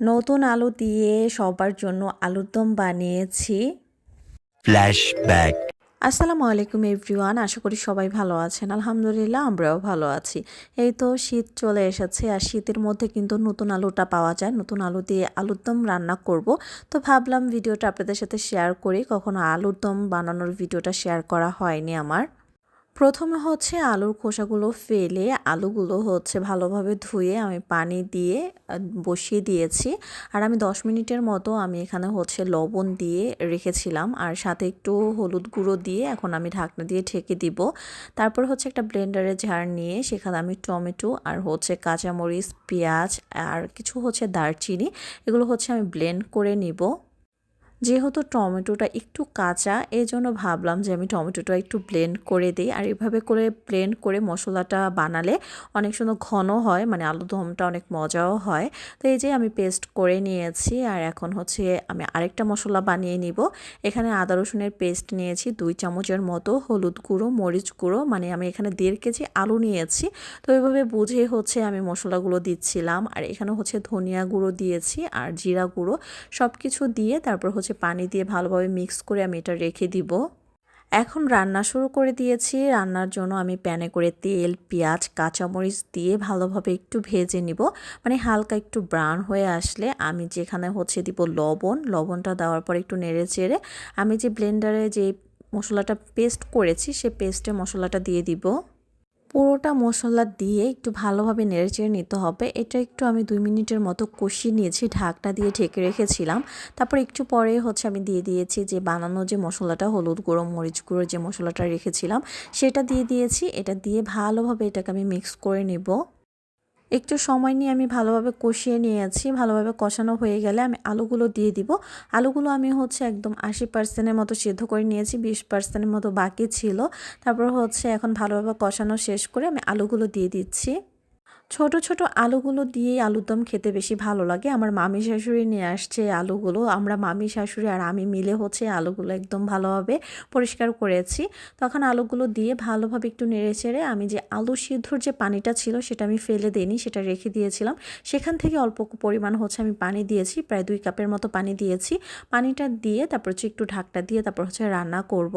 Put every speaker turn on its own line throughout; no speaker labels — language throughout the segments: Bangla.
নতুন আলু দিয়ে সবার জন্য আলুর দম বানিয়েছি।
Flashback.
আসসালামু আলাইকুম এভরিওয়ান আশা করি সবাই ভালো আছেন। আলহামদুলিল্লাহ আমরাও ভালো আছি। এই তো শীত চলে এসেছে আর শীতের মধ্যে কিন্তু নতুন আলুটা পাওয়া যায়। নতুন আলু দিয়ে আলুর দম রান্না করব। তো ভাবলাম ভিডিওটা আপনাদের সাথে শেয়ার করি। কখনো আলুর দম বানানোর ভিডিওটা শেয়ার করা হয়নি আমার। প্রথমে হচ্ছে আলুর খোসাগুলো ফেলে আলুগুলো হচ্ছে ভালোভাবে ধুয়ে আমি পানি দিয়ে বসিয়ে দিয়েছি। আর আমি দশ মিনিটের মতো আমি এখানে হচ্ছে লবণ দিয়ে রেখেছিলাম। আর সাথে একটু হলুদ গুঁড়ো দিয়ে এখন আমি ঢাকনা দিয়ে ঢেকে দিব। তারপর হচ্ছে একটা ব্লেন্ডারে ঝাড় নিয়ে সেখানে আমি টমেটো আর হচ্ছে কাঁচামরিচ, পেঁয়াজ আর কিছু হচ্ছে দারচিনি এগুলো হচ্ছে আমি ব্লেন্ড করে নিব। যেহেতু টমেটোটা একটু কাঁচা এই জন্য ভাবলাম যে আমি টমেটোটা একটু ব্লেন্ড করে দিই। আর এভাবে করে ব্লেন্ড করে মশলাটা বানালে অনেক সুন্দর ঘন হয় মানে আলু দমটা অনেক মজাও হয়। তো এই যে আমি পেস্ট করে নিয়েছি, আর এখন হচ্ছে আমি আরেকটা মশলা বানিয়ে নিব। এখানে আদা, রসুনের পেস্ট নিয়েছি, দুই চামচের মতো হলুদ গুঁড়ো, মরিচ গুঁড়ো মানে আমি এখানে দেড় কেজি আলু নিয়েছি। তো এইভাবে বুঝে হচ্ছে আমি মশলাগুলো দিচ্ছিলাম। আর এখানে হচ্ছে ধনিয়া গুঁড়ো দিয়েছি আর জিরা গুঁড়ো সব কিছু দিয়ে তারপর হচ্ছে পানি দিয়ে ভালোভাবে মিক্স করে আমি এটা রেখে দিব। এখন রান্না শুরু করে দিয়েছি। রান্নার জন্য আমি প্যানে করে তেল, পেঁয়াজ, কাঁচামরিচ দিয়ে ভালোভাবে একটু ভেজে নিব। মানে হালকা একটু ব্রাউন হয়ে আসলে আমি যেখানে হচ্ছে দিব লবণ, লবণটা দেওয়ার পর একটু নেড়ে চেড়ে আমি যে ব্লেন্ডারে যে মশলাটা পেস্ট করেছি সে পেস্টে মশলাটা দিয়ে দিব। পুরোটা মশলা দিয়ে একটু ভালোভাবে নেড়েচেড়ে নিতে হবে। এটা একটু আমি দুই মিনিটের মতো কষিয়ে নিয়েছি ঢাকটা দিয়ে ঢেকে রেখেছিলাম। তারপর একটু পরে হচ্ছে আমি দিয়ে দিয়েছি যে বানানো যে মশলাটা, হলুদ গুঁড়ো, মরিচ গুঁড়ো যে মশলাটা রেখেছিলাম, সেটা দিয়ে দিয়েছি। এটা দিয়ে ভালোভাবে এটাকে আমি মিক্স করে নেব। একটু সময় নিয়ে আমি ভালোভাবে কষিয়ে নিয়েছি, ভালোভাবে কষানো হয়ে গেলে আমি আলুগুলো দিয়ে দিব। আলুগুলো আমি হচ্ছে একদম আশি পার্সেন্টের মতো সিদ্ধ করে নিয়েছি, বিশ পার্সেন্টের মতো বাকি ছিল। তারপর হচ্ছে এখন ভালোভাবে কষানো শেষ করে আমি আলুগুলো দিয়ে দিচ্ছি। ছোট ছোট আলুগুলো দিয়েই আলুর দম খেতে বেশি ভালো লাগে। আমার মামি শাশুড়ি নিয়ে আসছে আলুগুলো। আমরা মামি শাশুড়ি আর আমি মিলে হচ্ছে আলুগুলো একদম ভালোভাবে পরিষ্কার করেছি। তখন আলুগুলো দিয়ে ভালোভাবে একটু নেড়ে চেড়ে আমি যে আলু সিদ্ধর যে পানিটা ছিল সেটা আমি ফেলে দিইনি, সেটা রেখে দিয়েছিলাম। সেখান থেকে অল্প পরিমাণ হচ্ছে আমি পানি দিয়েছি, প্রায় দুই কাপের মতো পানি দিয়েছি। পানিটা দিয়ে তারপর হচ্ছে একটু ঢাকটা দিয়ে তারপর হচ্ছে রান্না করব।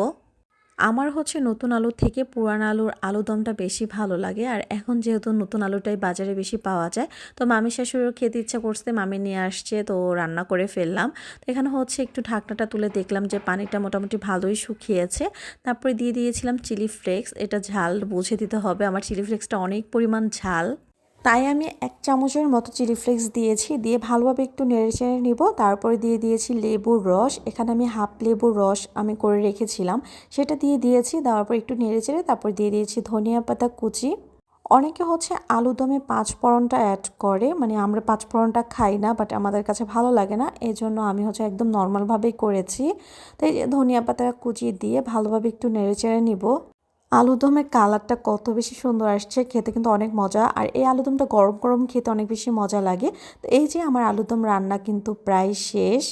আমার হচ্ছে নতুন আলু থেকে পুরান আলুর আলুদমটা বেশি ভালো লাগে। আর এখন যেহেতু নতুন আলুটাই বাজারে বেশি পাওয়া যায়, তো মামি শাশুড়িও খেতে ইচ্ছা করছে, মামি নিয়ে আসছে, তো রান্না করে ফেললাম। তো এখানে হচ্ছে একটু ঢাকনাটা তুলে দেখলাম যে পানিটা মোটামুটি ভালোই শুকিয়েছে। তারপরে দিয়ে দিয়েছিলাম চিলি ফ্লেক্স, এটা ঝাল বুঝে দিতে হবে, আমার চিলি ফ্লেক্সটা অনেক পরিমাণ ঝাল। তাই আমি এক চামচের মতো চিলি ফ্লেক্স দিয়েছি, দিয়ে ভালোভাবে একটু নেড়ে চেড়ে নিব। তারপরে দিয়ে দিয়েছি লেবুর রস। এখানে আমি হাফ লেবুর রস আমি করে রেখেছিলাম। সেটা দিয়ে দিয়েছি, দেওয়ার পর একটু নেড়ে চেড়ে তারপর দিয়ে দিয়েছি ধনিয়া পাতা কুচি। অনেকে হচ্ছে আলু দমে পাঁচ ফোড়নটা অ্যাড করে মানে আমরা পাঁচ ফোড়নটা খাই না বাট আমাদের কাছে ভালো লাগে না। এই জন্য আমি হচ্ছে একদম নর্মালভাবেই করেছি। তাই ধনিয়া পাতা কুচি দিয়ে ভালোভাবে একটু নেড়ে চেড়ে নিব। আলুদমের কালারটা কত বেশি সুন্দর আসছে, খেতে কিন্তু অনেক মজা। আর এই আলুদমটা গরম গরম খেতে অনেক বেশি মজা লাগে। তো এই যে আমার আলুদম রান্না কিন্তু প্রায় শেষ।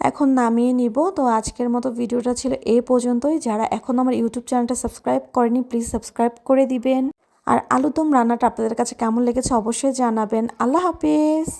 এখন নামিয়ে নিব। তো আজকের মতো ভিডিওটা ছিল এ পর্যন্তই। যারা এখন আমার ইউটিউব চ্যানেলটা সাবস্ক্রাইব করেনি, প্লিজ সাবস্ক্রাইব করে দিবেন। আর আলুদম রান্নাটা আপনাদের কাছে কেমন লেগেছে অবশ্যই জানাবেন। আল্লাহ হাফিজ।